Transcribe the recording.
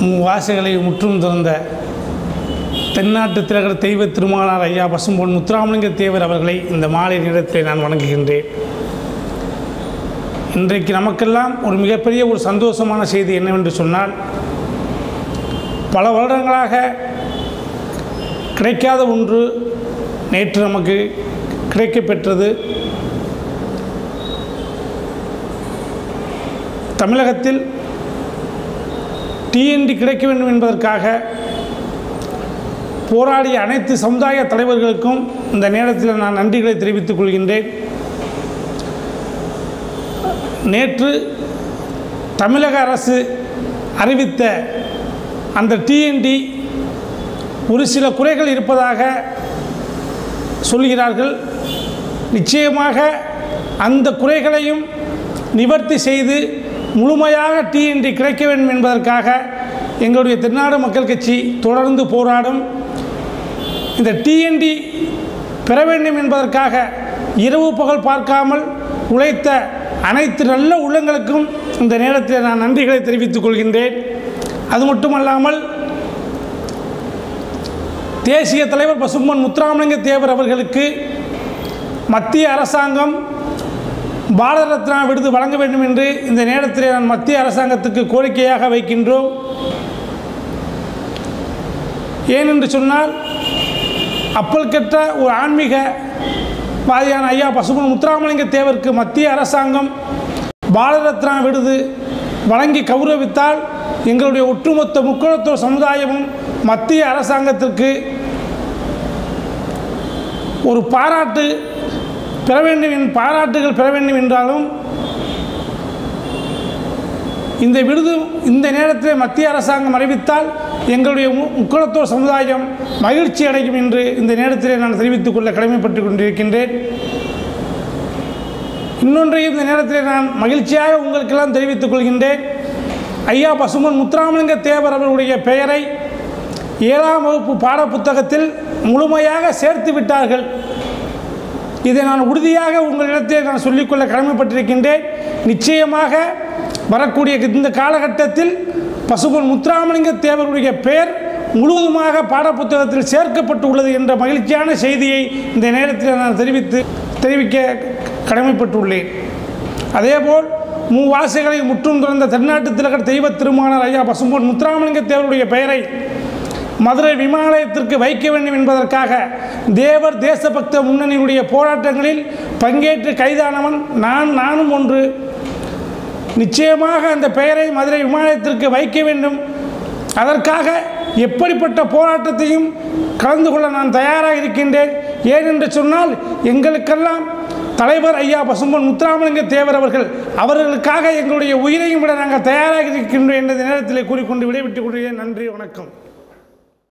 வாசைகளை முற்றும் திறந்த தென்னாட்டு திலகர் தெய்வ திருமானார் ஐயா பசும்பொன் முத்துராமலிங்க தேவர் அவர்களை இந்த மாலை நேரத்தில் நான் வணங்குகின்றேன். இன்றைக்கு நமக்கெல்லாம் ஒரு மிகப்பெரிய ஒரு சந்தோஷமான செய்தி என்னவென்று சொன்னால் பல வருடங்களாக கிடைக்காத ஒன்று நேற்று நமக்கு கிடைக்கப்பெற்றது. தமிழகத்தில் டிஎன்டி கிடைக்க வேண்டும் என்பதற்காக போராடிய அனைத்து சமுதாய தலைவர்களுக்கும் இந்த நேரத்தில் நான் நன்றிகளை தெரிவித்துக் கொள்கின்றேன். நேற்று தமிழக அரசு அறிவித்த அந்த டிஎன்டி ஒரு சில குறைகள் இருப்பதாக சொல்கிறார்கள். நிச்சயமாக அந்த குறைகளையும் நிவர்த்தி செய்து முழுமையாக டிஎன்டி கிடைக்க வேண்டும் என்பதற்காக எங்களுடைய தென்னாடு மக்கள் கட்சி தொடர்ந்து போராடும். இந்த டிஎன்டி பெற வேண்டும் என்பதற்காக இரவு பகல் பார்க்காமல் உழைத்த அனைத்து நல்ல உள்ளங்களுக்கும் இந்த நேரத்தில் நான் நன்றிகளை தெரிவித்துக் கொள்கின்றேன். அது மட்டுமல்லாமல் தேசிய தலைவர் பசும்பன் முத்துராமலிங்க தேவர் அவர்களுக்கு மத்திய அரசாங்கம் பாரத ரத்னா விருது வழங்க வேண்டும் என்று இந்த நேரத்தில் நான் மத்திய அரசாங்கத்துக்கு கோரிக்கையாக வைக்கின்றோம். ஏனென்று சொன்னால் அப்பல் கெட்ட ஒரு ஆன்மீக வாதியான ஐயா பசுமன் முத்துராமலிங்க தேவருக்கு மத்திய அரசாங்கம் பாரத ரத்னா விருது வழங்கி கௌரவித்தால் எங்களுடைய ஒட்டுமொத்த முக்கோணத்துவ சமுதாயமும் மத்திய அரசாங்கத்திற்கு ஒரு பாராட்டு பெற வேண்டும் என் பாராட்டுகள் பெற வேண்டும் என்றாலும் இந்த விருது இந்த நேரத்தில் மத்திய அரசாங்கம் அறிவித்தால் எங்களுடைய முக்குளத்தோர் சமுதாயம் மகிழ்ச்சி அடையும் என்று இந்த நேரத்தில் நான் தெரிவித்துக் கொள்ள கடமைப்பட்டு கொண்டிருக்கின்றேன். இன்னொன்றையும் இந்த நேரத்தில் நான் மகிழ்ச்சியாக உங்களுக்கெல்லாம் தெரிவித்துக் கொள்கின்றேன். ஐயா பசுமன் முத்துராமலிங்க தேவர் அவர்களுடைய பெயரை ஏழாம் வகுப்பு பாடப்புத்தகத்தில் முழுமையாக சேர்த்து விட்டார்கள். இதை நான் உறுதியாக உங்களிடத்தில் நான் சொல்லிக்கொள்ள கடமைப்பட்டிருக்கின்றேன். நிச்சயமாக வரக்கூடிய இந்த காலகட்டத்தில் பசுபன் முத்துராமலிங்க தேவருடைய பெயர் முழுவதுமாக பாடப்புத்தகத்தில் சேர்க்கப்பட்டு உள்ளது என்ற மகிழ்ச்சியான செய்தியை இந்த நேரத்தில் நான் தெரிவித்து தெரிவிக்க கடமைப்பட்டுள்ளேன். அதேபோல் மூவாசைகளை முற்றும் துறந்த தென்னாட்டு திலகர் தெய்வ திருமானர் ஐயா பசும்பொன் முத்துராமலிங்க தேவருடைய பெயரை மதுரை விமானத்திற்கு வைக்க வேண்டும் என்பதற்காக தேவர் தேசபக்த முன்னணியுடைய போராட்டங்களில் பங்கேற்று கைதானவன் நான் நானும் ஒன்று. நிச்சயமாக அந்த பெயரை மதுரை விமானத்திற்கு வைக்க வேண்டும். அதற்காக எப்படிப்பட்ட போராட்டத்தையும் கலந்து கொள்ள நான் தயாராக இருக்கின்றேன். ஏனென்று சொன்னால் எங்களுக்கெல்லாம் தலைவர் ஐயா பசும்பன் முத்துராமலிங்க தேவர் அவர்கள் அவர்களுக்காக எங்களுடைய உயிரையும் விட நாங்கள் தயாராக இருக்கின்றோம் என்ற நேரத்தில் கூறிக்கொண்டு விடைபெற்றுக் கொள்கிறேன். நன்றி வணக்கம்.